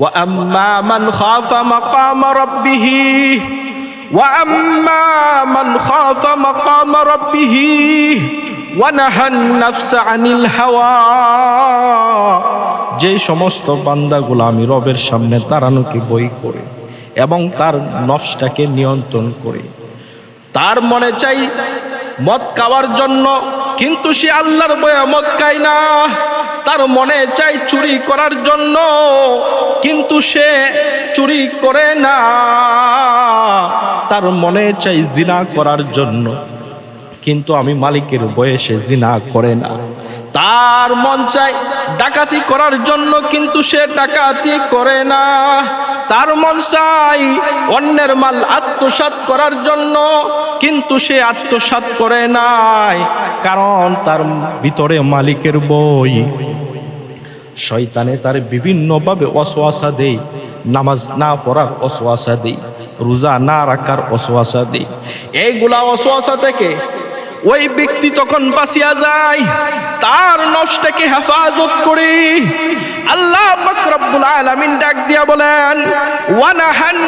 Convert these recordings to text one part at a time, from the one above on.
وأما من خاف مقام ربه وأما من خاف مقام ربه ونهى النفس عن الهوى যে সমস্ত বান্দাগুলো আমি রবের সামনে দাঁড়ানোকে বই করে এবং তার নফসটাকে নিয়ন্ত্রণ করে তার মনে চাই মদ খাওয়ার জন্য কিন্তু সে আল্লাহর বয়ে মদ খায় না তার মনে চাই চুরি করার জন্য, কিন্তু সে চুরি করে না। তার মনে চাই জিনা করার জন্য, কিন্তু আমি মালিকের বয়সে জিনা করে না। তার মন চাই ডাকাতি করার জন্য, কিন্তু সে ডাকাতি করে না। তার মন চাই অন্যের মাল আত্মসাৎ করার জন্য, কিন্তু সে আত্মসাৎ করে নাই, কারণ তার ভিতরে মালিকের বই। শয়তানে তার বিভিন্নভাবে অসোয়াশা দেই নামাজ না পড়ার অসোয়াশা দেই রোজা না রাখার অসোয়াশা দেই এইগুলা অসোয়াশা থেকে ওই ব্যক্তি তখন বাঁচিয়া যায়, তার নফসটাকে হেফাজত করে। আল্লাহ রব্বুল আলামিন ডাক দিয়া বলেন, ওয়ানাহান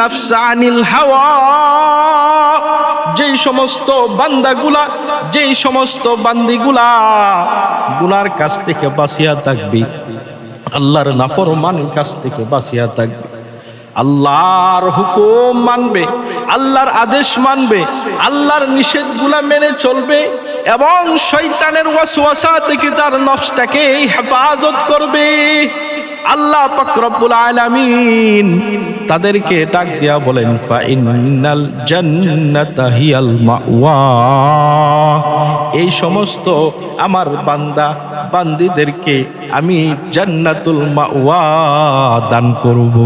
নাফসা আনিল হাওয়া। যেই সমস্ত বান্দাগুলা, যেই সমস্ত বান্দিগুলা গুনার কাছ থেকে বাঁচিয়া থাকবে, আল্লাহর নাফরমানের কাছ থেকে বাঁচিয়া থাকবে। আল্লাহর হুকুম মানবে, আল্লাহর আদেশ মানবে, আল্লাহর নিষেধগুলা মেনে চলবে এবং শৈতানের ওয়াসওয়াসা থেকে তার নফসটাকে হেফাজত করবে। আল্লাহ পাকরব্বুল আলামিন তাদেরকে ডাক দিয়া বলেন, ফা ইন্নাল জান্নাতা হিয়াল মাওয়া। এই সমস্ত আমার বান্দা বান্দিদেরকে আমি জান্নাতুল মাওয়া দান করব।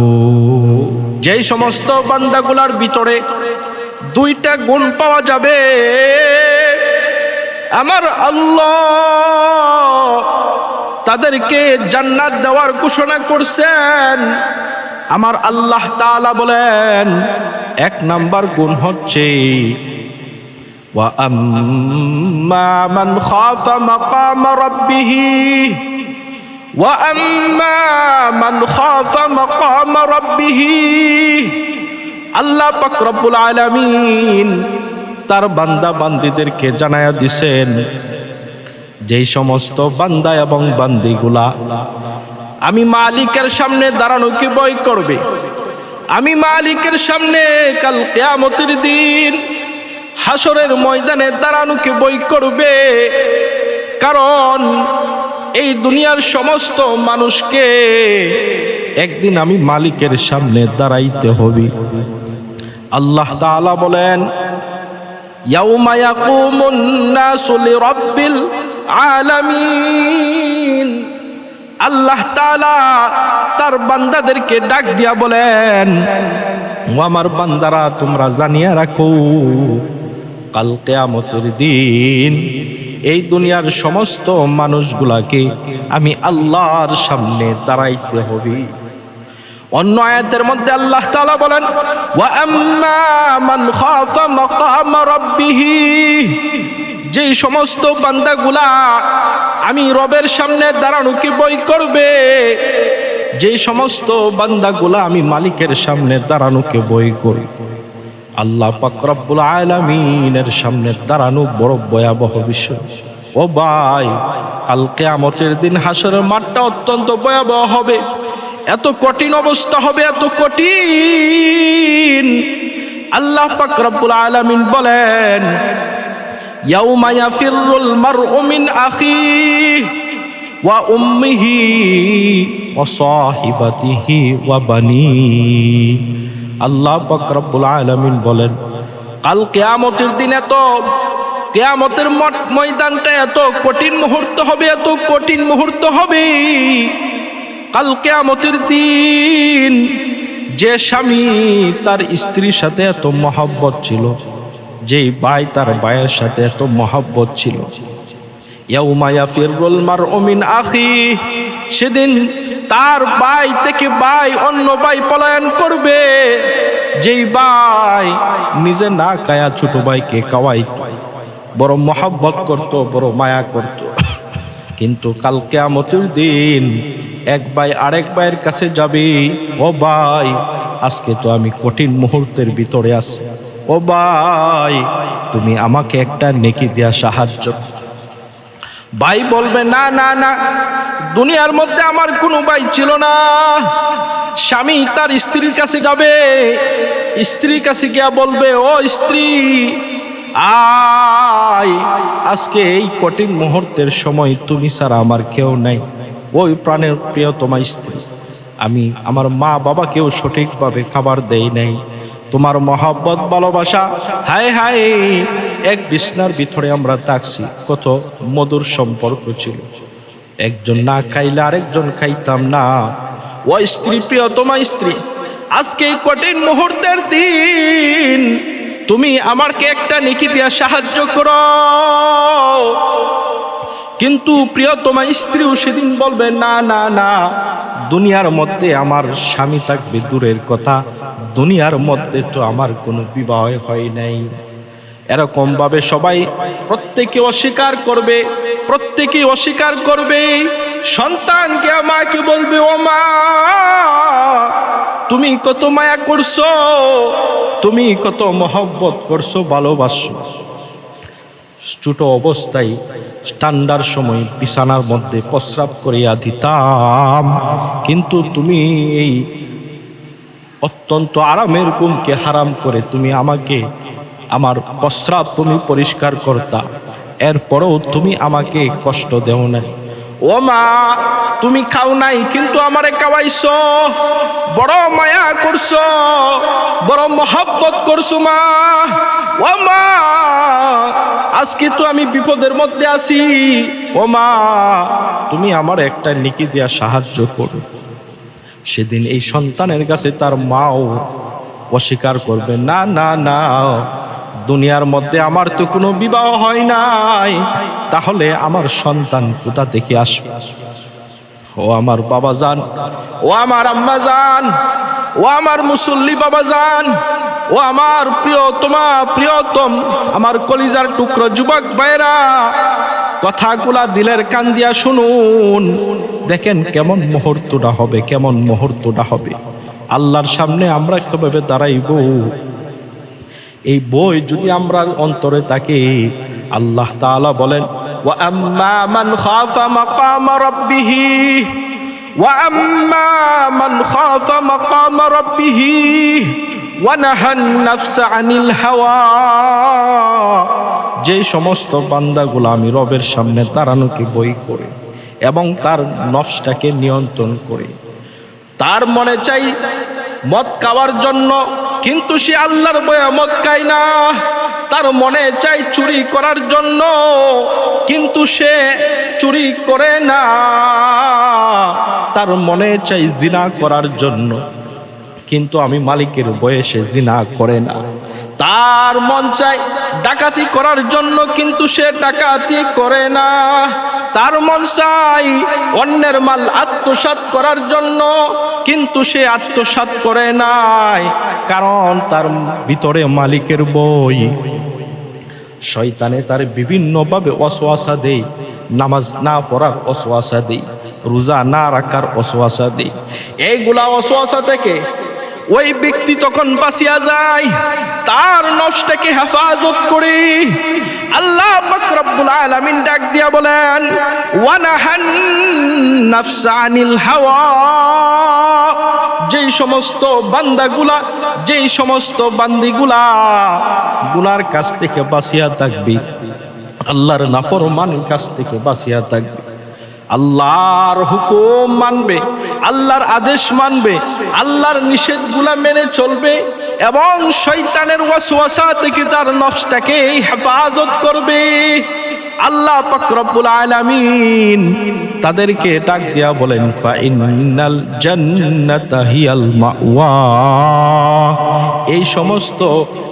যেই সমস্ত বান্দাগুলার ভিতরে দুইটা গুণ পাওয়া যাবে, আমার আল্লাহ তাদেরকে জান্নাত দেওয়ার ঘোষণা করছেন। আমার আল্লাহ তাআলা বলেন, এক নাম্বার গুণ হচ্ছে وأما من خاف مقام ربه وأما من خاف مقام ربه আল্লাহ পাক রব্বুল আলামিন তার বান্দা বান্দিদেরকে জানায়া দিছেন যেই সমস্ত বান্দা এবং বান্দিগুলা আমি মালিকের সামনে দাঁড়ানোকে ভয় করবে আমি মালিকের সামনে কাল কেয়ামতের দিন হাসরের ময়দানে দাঁড়ানোকে বই করবে। কারণ এই দুনিয়ার সমস্ত মানুষকে একদিন আমি মালিকের সামনে দাঁড়াইতে হবে। আল্লাহ তাআলা বলেন আল্লাহ তার বান্দাদেরকে ডাক দিয়া বলেন আমার বান্দারা, তোমরা জানিয়া রাখো কাল কেয়ামতের দিন, এই দুনিয়ার সমস্ত মানুষগুলাকে আমি আল্লাহর সামনে দাঁড়াইতে হবে। অন্য আয়াতের মধ্যে আল্লাহ তাআলা বলেন, ওয়া আম্মা মান খাফা মাকাম রাব্বিহ যেই সমস্ত বান্দাগুলা আমি রবের সামনে দাঁড়ানোকে বই করবে, যেই সমস্ত বান্দাগুলা আমি মালিকের সামনে দাঁড়ানোকে বই করি আল্লাহ পাক রব্বুল আলামিনের সামনে দাঁড়ানো বড় ভয়াবহ বিষয়। ও ভাই, কাল কেয়ামতের দিন হাসরের মাঠটা অত্যন্ত ভয়াবহ হবে। এত কঠিন অবস্থা হবে, এত কঠিন। আল্লাহ পাক রব্বুল আলামিন বলেন, ইয়াউমা ইয়াফিরুল মারউ মিন আখিহি ওয়া উম্মিহি ওয়া ওয়া বানি আল্লাহ পাক রব্বুল আলামিন বলেন, কাল কিয়ামতের দিন এত, কেয়ামতের মঠ- ময়দানটা এত কঠিন মুহূর্ত হবে, এত কঠিন মুহূর্ত হবে। কাল কেয়ামতের দিন যে স্বামী তার স্ত্রীর সাথে এত মহব্বত ছিল, যেই ভাই তার ভাইয়ের সাথে এত মহব্বত ছিল আখি। সেদিন তার ভাই থেকে ভাই অন্য ভাই পলায়ন করবে। যেই ভাই নিজে না কায়া ছোট ভাইকে কাওয়াই বড় মহব্বত করত, বড় মায়া করত। কিন্তু কালকে কেয়ামতের দিন এক ভাই আরেক ভাইয়ের কাছে যাবে, ও ভাই আজকে তো আমি কঠিন মুহূর্তের ভিতরে আছি। ও ভাই তুমি আমাকে একটা নেকি দেয়া সাহায্য। ভাই বলবে, না না না, দুনিয়ার মধ্যে আমার কোনো ভাই ছিল না। স্বামী তার স্ত্রীর কাছে যাবে, স্ত্রীর কাছে গিয়া বলবে, ও স্ত্রী, আয়, আজকে এই কঠিন মুহূর্তের সময় তুমি ছাড়া আমার কেউ নাই। ওই প্রাণের প্রিয় তোমার স্ত্রী, আমি আমার মা বাবাকেও সঠিকভাবে খাবার দেই নাই। তোমার মহাব্বত, ভালোবাসা, হায় হায় এক বিছনার ভিতরে আমরা থাকছি, কত মধুর সম্পর্ক ছিল। একজন না খাইলে আরেকজন খাইতাম না। ও স্ত্রী প্রিয় তোমার স্ত্রী, আজকে কঠিন মুহূর্তের দিন, তুমি আমাকে একটা নেকি দিয়া সাহায্য করো। কিন্তু প্রিয় তোমার স্ত্রীও সেদিন বলবে, না না না, দুনিয়ার মধ্যে আমার স্বামী থাকবে, দূরের কথা। দুনিয়ার মধ্যে তো আমার কোনো বিবাহ হয় নাই। এরকম ভাবে সবাই প্রত্যেকে অস্বীকার করবে, প্রত্যেকে অস্বীকার করবে। সন্তানকে মাকে বলবে, ও মা, তুমি কত মায়া করছ, তুমি কত মহব্বত করছ, ভালোবাসো। ছোট অবস্থায় ঠান্ডার সময় বিছানার মধ্যে প্রস্রাব করিয়া দিতাম। কিন্তু তুমি এই অত্যন্ত আরামের ঘুমকে হারাম করে তুমি আমাকে আমার প্রস্রাব তুমি পরিষ্কার করতা। এরপরও তুমি আমাকে কষ্ট দেও না। ও মা তুমি খাও নাই, কিন্তু আমারে খাওয়াইছো। বড় মায়া করছ, বড় মহাব্বত করছ মা। ও মা আজকে তো আমি বিপদের মধ্যে আছি। ও মা তুমি আমার একটা নিকি দেওয়া সাহায্য করো। সেদিন এই সন্তানের কাছে তার মাও অস্বীকার করবে, না না না দুনিয়ার মধ্যে আমার তো কোনো বিবাহ হয় নাই। তাহলে আমার সন্তান কোথা থেকে আসবে? ও আমার বাবা যান ও আমার আম্মা যান ও আমার মুসল্লি বাবা যান ও আমার প্রিয়তমা প্রিয়তম, আমার কলিজার টুকরো যুবক ভাইরা কথাগুলা দিলের কান দিয়া শুনুন। দেখেন কেমন মুহূর্তটা হবে, কেমন মুহূর্তটা হবে। আল্লাহর সামনে আমরা কীভাবে দাঁড়াইব? এই বই যদি আমরা অন্তরে তাকে আল্লাহ তাআলা বলেন যে সমস্ত বান্দাগুলো আমি রবের সামনে দাঁড়ানোকে বই করে এবং তার নফসটাকে নিয়ন্ত্রণ করে, তার মনে চাই মদ খাওয়ার জন্য কিন্তু সে আল্লাহর বয়া মদ খায় না। তার মনে চাই চুরি করার জন্য, কিন্তু সে চুরি করে না। তার মনে চাই জিনা করার জন্য, কিন্তু আমি মালিকের বয়সে জিনা করে না। তার মন চাই ডাকাতি করার জন্য, কিন্তু সে ডাকাতি করে না। তার মন চাই অন্যের মাল আত্মসাৎ করার জন্য, কিন্তু সে আত্মসাৎ করে নাই, কারণ তার ভিতরে মালিকের বই। শয়তানে তার বিভিন্নভাবে অসোয়াশা দেই নামাজ না পড়ার অসোয়াশা দেই রোজা না রাখার অসোয়াশা দেই এইগুলা অসোয়াশা থেকে ওই ব্যক্তি তখন বাঁচিয়া যায়, তার নফসটাকে হেফাজত করে। আল্লাহ পাক রব্বুল আলামিন ডাক দিয়া বলেন, ওয়ানাহান নাফসা আনিল হাওয়া। যেই সমস্ত বান্দাগুলা, যেই সমস্ত বান্দিগুলা গুনার কাছ থেকে বাঁচিয়া থাকবে, আল্লাহর নাফরমানের কাছ থেকে বাঁচিয়া থাকবে। আল্লাহর হুকুম মানবে, আল্লাহর আদেশ মানবে, আল্লাহর নিষেধগুলা মেনে চলবে এবং শৈতানের ওয়াসওয়াসা থেকে তার নফসটাকে হেফাজত করবে। আল্লাহ পাক রব্বুল আলামিন তাদেরকে ডাক দিয়া বলেন, ফা ইন্নাল জান্নাতা হিয়াল মাওয়া। এই সমস্ত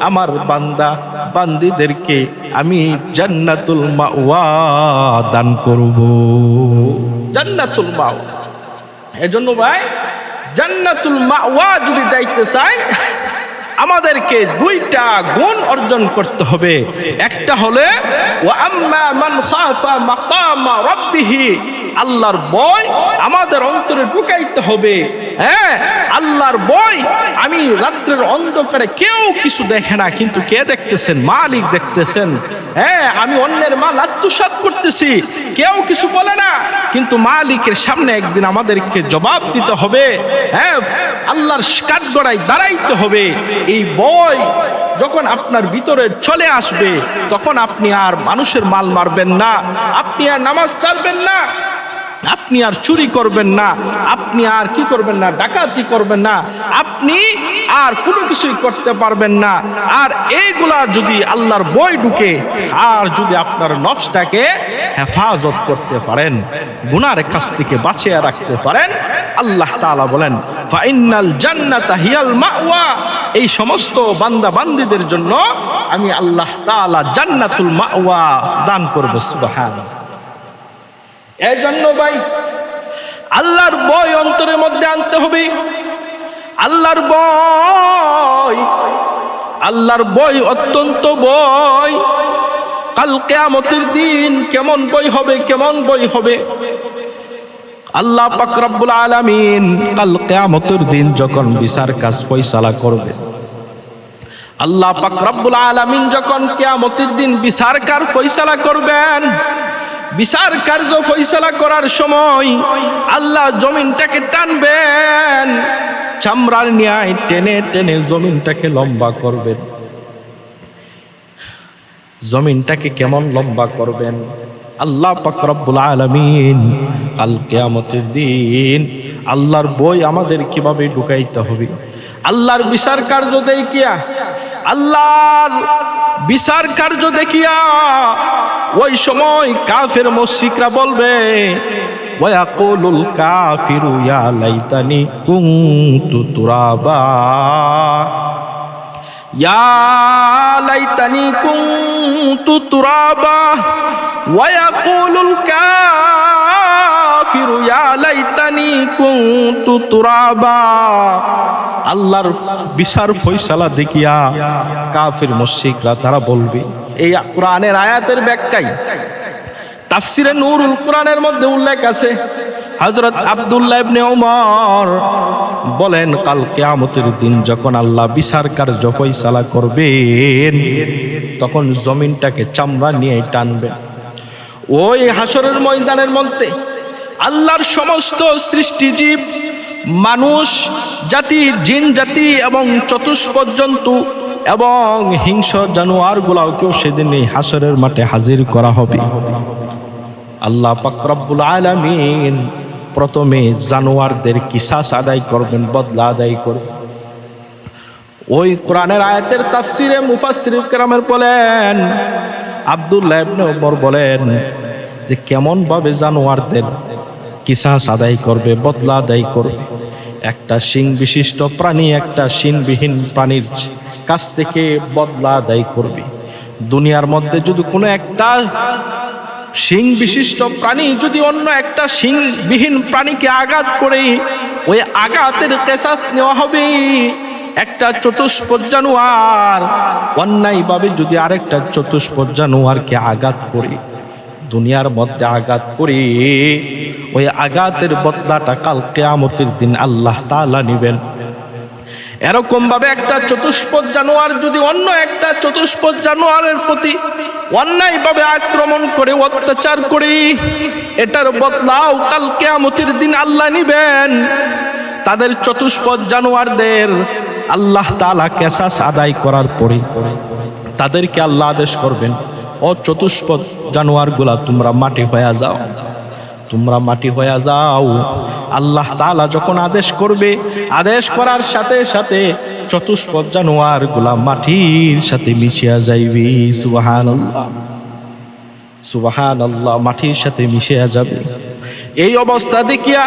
আমার বান্দা বান্দিদেরকে আমি জান্নাতুল মাওয়া দান করব। জান্নাতুল মাওয়া। এজন্য ভাই, জান্নাতুল মাওয়া যদি যাইতে চাই আমাদেরকে দুইটা গুণ অর্জন করতে হবে। একটা হলে আল্লাহর বয় আমাদের অন্তরে ঢুকাইতে হবে। হ্যাঁ আল্লাহর বই আমি রাত্রের অন্ধকারে কেউ কিছু দেখে না, কিন্তু কে দেখতেছেন? মালিক দেখতেছেন। হ্যাঁ আমি অন্যের মাল আত্মসাৎ করতেছি। কেউ কিছু বলে না, কিন্তু মালিকের সামনে একদিন আমাদেরকে জবাব দিতে হবে। হ্যাঁ আল্লাহর কাঠগড়ায় দাঁড়াইতে হবে। এই বই যখন আপনার ভিতরে চলে আসবে, তখন আপনি আর মানুষের মাল মারবেন না। আপনি আর নামাজ ছাড়বেন না। আপনি আর চুরি করবেন না, আপনি আর কি করবেন না, ডাকাতি করবেন না, আপনি আর কোনো কিছুই করতে পারবেন না। আর এইগুলা যদি আল্লাহর বই ঢুকে, আর যদি আপনার নফসটাকে হেফাজত করতে পারেন, গুনার কাছ থেকে বাঁচিয়ে রাখতে পারেন, আল্লাহ তাআলা বলেন ফাইনাল জান্নাতা হিয়াল মাওয়া। এই সমস্ত বান্দা বান্দিদের জন্য আমি আল্লাহ তাআলা জান্নাতুল মাওয়া দান করব, সুবহানাল্লাহ। এই জন্য ভাই, আল্লাহর বই অন্তরের মধ্যে আনতে হবে। আল্লাহর বই আল্লাহর বই অত্যন্ত বই কাল কেয়ামতের দিন কেমন বই হবে, কেমন বই হবে? আল্লাহ পাক রব্বুল আলামিন কাল কেয়ামতের দিন যখন বিচার কাজ পয়সালা করবে, আল্লাহ পাক রব্বুল আলামিন যখন কেয়ামতের দিন বিচার কার ফয়সালা করবেন বিচার কার্য ফয়সালা করার সময় আল্লাহ জমিনটাকে টানবেন। চামড়ার ন্যায় টেনে টেনে জমিনটাকে লম্বা করবেন। জমিনটাকে কেমন লম্বা করবেন? আল্লাহ পাক রব্বুল আলামিন কাল কেয়ামতের দিন আল্লাহর বই আমাদের কীভাবে ঢুকাইতে হবে? আল্লাহর বিচার কার্য দেখিয়া, আল্লাহর বিচার কার্য দেখিয়া ওই সময় কাফের মসজিদরা বলবে ওয়াকুলুল কাফিরু ইয়া লাইতানি কুনতু তুরাবা। ইয়া লাইতানি কুনতু তুরাবা। ওয়াকুলুল কাফিরু ইয়া লাইতানি কুনতু তুরাবা। আল্লাহর বিচার ফয়সালা দেখিয়া কাফির মুশরিকরা তারা বলবে এই কোরআনের আয়াতের ব্যাখ্যায় তাফসিরে নূরুল কোরআনের মধ্যে উল্লেখ আছে, হযরত আব্দুল্লাহ ইবনে ওমর বলেন, কাল কিয়ামতের দিন যখন আল্লাহ বিচার কার্য ফয়সালা করবেন, তখন জমিনটাকে চামড়া নিয়ে টানবেন ওই হাসরের ময়দানের মধ্যে আল্লাহর সমস্ত সৃষ্টিজীব মানুষ, জাতি, জিন, জাতি এবং চতুষ্পদ জন্তু এবং হিংস্র জানোয়ারগুলাকেও সেদিন এই হাসরের মাঠে হাজির করা হবে। আল্লাহ পাকরাবুল আলামিন প্রথমে জানোয়ারদের কিসাস আদায় করবেন, বদলা আদায় করবেন। ওই কোরআনের আয়াতের তাফসিরে মুফাসসির কেরামের বলেন, আব্দুল্লাহ বলেন যে কেমন ভাবে জানোয়ারদের কিসাস আদায় করবে, বদলা আদায় করবে একটা শিং বিশিষ্ট প্রাণী, একটা শিনবিহীন প্রাণীর কাছ থেকে বদলা আদায় করবে। দুনিয়ার মধ্যে যদি কোনো একটা শিং বিশিষ্ট প্রাণী, যদি অন্য একটা শিংবিহীন প্রাণীকে আঘাত করে, ওই আঘাতের কেসাস নেওয়া হবে। একটা জানোয়ার অন্যায়ভাবে যদি আরেকটা চতুষ্পদ জানোয়ারকে আঘাত করে, দুনিয়ার মধ্যে আঘাত করে ওই আঘাতের বদলাটা কাল কেয়ামতের দিন আল্লাহ তালা নিবেন। এরকম ভাবে একটা চতুষ্পদ জানোয়ার যদি অন্য একটা চতুষ্পদ জানোয়ারের প্রতি অন্যায়ভাবে আক্রমণ করে, অত্যাচার করে, এটার বদলাও কাল কেয়ামতির দিন আল্লাহ নিবেন। তাদের চতুষ্পদ জানোয়ারদের আল্লাহ তালা কেসাস আদায় করার পরে তাদেরকে আল্লাহ আদেশ করবেন, ও চতুষ্পদ জানোয়ারগুলা, তোমরা মাটি হয়ে যাও। তোমরা মাটি হয়ে যাও। আল্লাহ তাআলা যখন আদেশ করবে, আদেশ করার সাথে সাথে চতুষ্পদ জানোয়ারগুলা মাটির সাথে মিশিয়া যাইবে। সুবাহান সুবাহান আল্লাহ মাটির সাথে মিশিয়া যাবে। এই অবস্থা দেখিয়া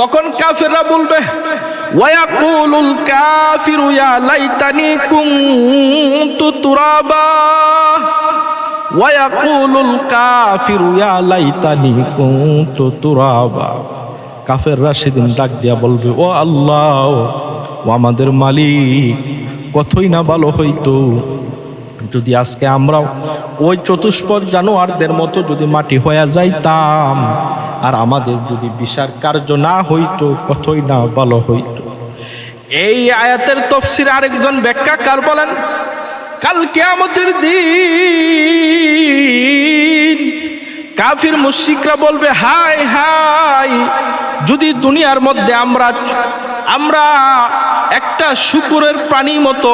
তখন কাফেররা বলবে ওয়াকুলুল কাফিরু ইয়া লাইতানি কুনতু তুরাবা। ওয়াকুলুল কাফিরু, ইয়া লাইতানি কুনতু তুরাবা। কাফেররা সেদিন ডাক দিয়া বলবে, ও আল্লাহ, ও আমাদের মালিক, কতই না ভালো হইতো। যদি আজকে আমরাও ওই চতুষ্পদ জানোয়ারদের মতো যদি মাটি হয়ে যাইতাম, আর আমাদের যদি বিচার কার্য না হইতো, কতই না ভালো হইতো। এই আয়াতের তফসির আরেকজন ব্যাখ্যাকার বলেন কাল কেয়ামতের দিন। কাফির মুশিকরা বলবে হাই হাই যদি দুনিয়ার মধ্যে আমরা আমরা একটা শুকুরের প্রাণীর মতো,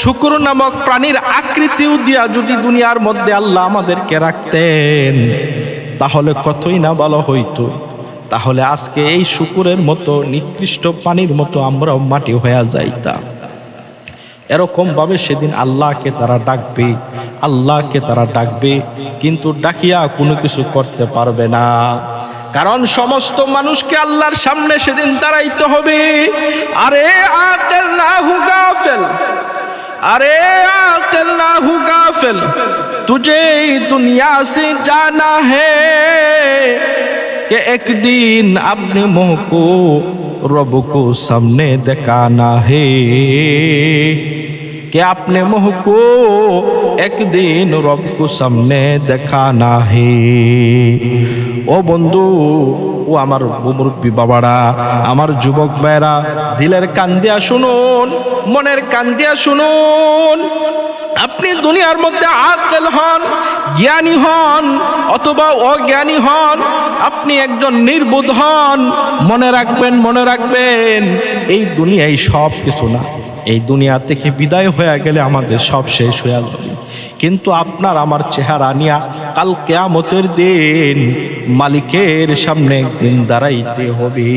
শুকুর নামক প্রাণীর আকৃতিও দিয়া যদি দুনিয়ার মধ্যে আল্লাহ আমাদেরকে রাখতেন, তাহলে কতই না ভালো হইতো। তাহলে আজকে এই শুকুরের মতো, নিকৃষ্ট পানির মতো আমরাও মাটি হয়ে যাইতাম। এরকমভাবে সেদিন আল্লাহকে তারা ডাকবে, আল্লাহকে তারা ডাকবে, কিন্তু ডাকিয়া কোনো কিছু করতে পারবে না। কারণ সমস্ত মানুষকে আল্লাহর সামনে সেদিন দাঁড়াইতে হবে। আরে আতেল না হুগাফেল আরে আতেল না হুগাফেল তুঝে দুনিয়া সে জানা হে, কে একদিন আপনি মোহ रब को सामने दिखाना है। कि अपने मुंह को एक दिन रब को सामने दिखाना है ও বন্ধু ও আমার মুরব্বী বাবারা আমার যুবক ভাইরা দিলের কান দিয়া শুনুন মনের কান দিয়া শুনুন আপনি দুনিয়ার মধ্যে আকেল হন জ্ঞানী হন অথবা অজ্ঞানী হন আপনি একজন নির্বোধ হন মনে রাখবেন মনে রাখবেন এই দুনিয়ায় সব কিছু না এই দুনিয়া থেকে বিদায় হয়ে গেলে আমাদের সব শেষ হয়ে যাবে কিন্তু আপনার আমার চেহারা নিয়া কাল কেয়ামতের দিন মালিকের সামনে একদিন দাঁড়াইতে হবে।